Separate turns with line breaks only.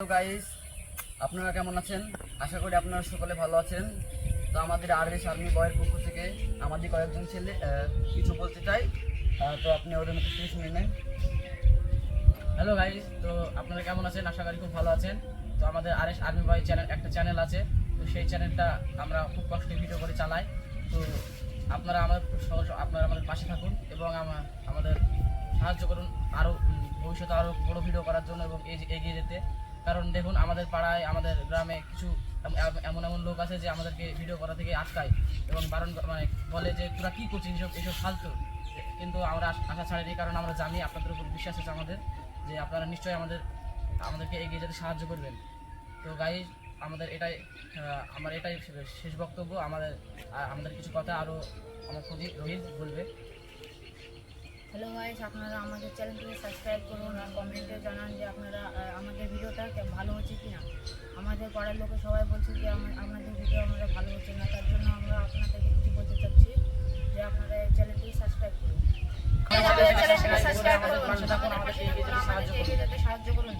Hello guys আপনারা কেমন আছেন? আশা করি আপনারা সকলে ভালো আছেন। তো আমাদের আর এস আর্মি বয়ের পক্ষ থেকে আমাদের কয়েকজন ছেলে কিছু বলতে চাই। তো আপনি ওদের মধ্যে থেকে শুনে নেন।
হ্যালো গাইস তো আপনারা কেমন আছেন? আশা করি খুব ভালো আছেন। তো আমাদের আর এস আর্মি বয় চ্যানেল একটা চ্যানেল আছে। তো সেই চ্যানেলটা আমরা খুব কষ্টে ভিডিও করে চালাই। তো আপনারা আমাদের সহ- আপনারা আমাদের পাশে থাকুন এবং আমা- আমাদের সাহায্য করুন। আরও ভবিষ্যতে আরও বড় ভিডিও করার জন্য এবং এগিয়ে যেতে। কারণ দেখুন, আমাদের পাড়ায়, আমাদের গ্রামে কিছু এম- এম- এমন এমন লোক আছে যে আমাদেরকে ভিডিও করা থেকে আটকায় এবং বারণ মানে বলে যে, তোরা কী করছিস? এসব এসব ফালতু। কিন্তু আমরা আশা ছাড়িনি, কারণ আমরা জানি, আপনাদের উপর বিশ্বাস আছে আমাদের যে আপনারা নিশ্চয়ই আমাদের, আমাদেরকে এগিয়ে যেতে সাহায্য করবেন। তো গাই আমাদের এটাই আমার এটাই শেষ বক্তব্য। আমাদের আমাদের কিছু কথা আরও আমার খুঁজি রোহিত বলবে।
হ্যালো গাইস আপনারা আমাদের চ্যানেলটিকে সাবস্ক্রাইব করুন আর কমেন্টে জানান যে আপনারা ভিডিওটা ভালো হচ্ছে কি না? আমাদের পাড়ার লোকে সবাই বলছে যে আপনাদের ভিডিও আমরা ভালো হচ্ছে না তার জন্য আমরা আপনাদেরকে কিছু বলতে চাচ্ছি যে আপনারা এই চ্যানেলটি সাবস্ক্রাইব
করুন।
সাহায্য করুন।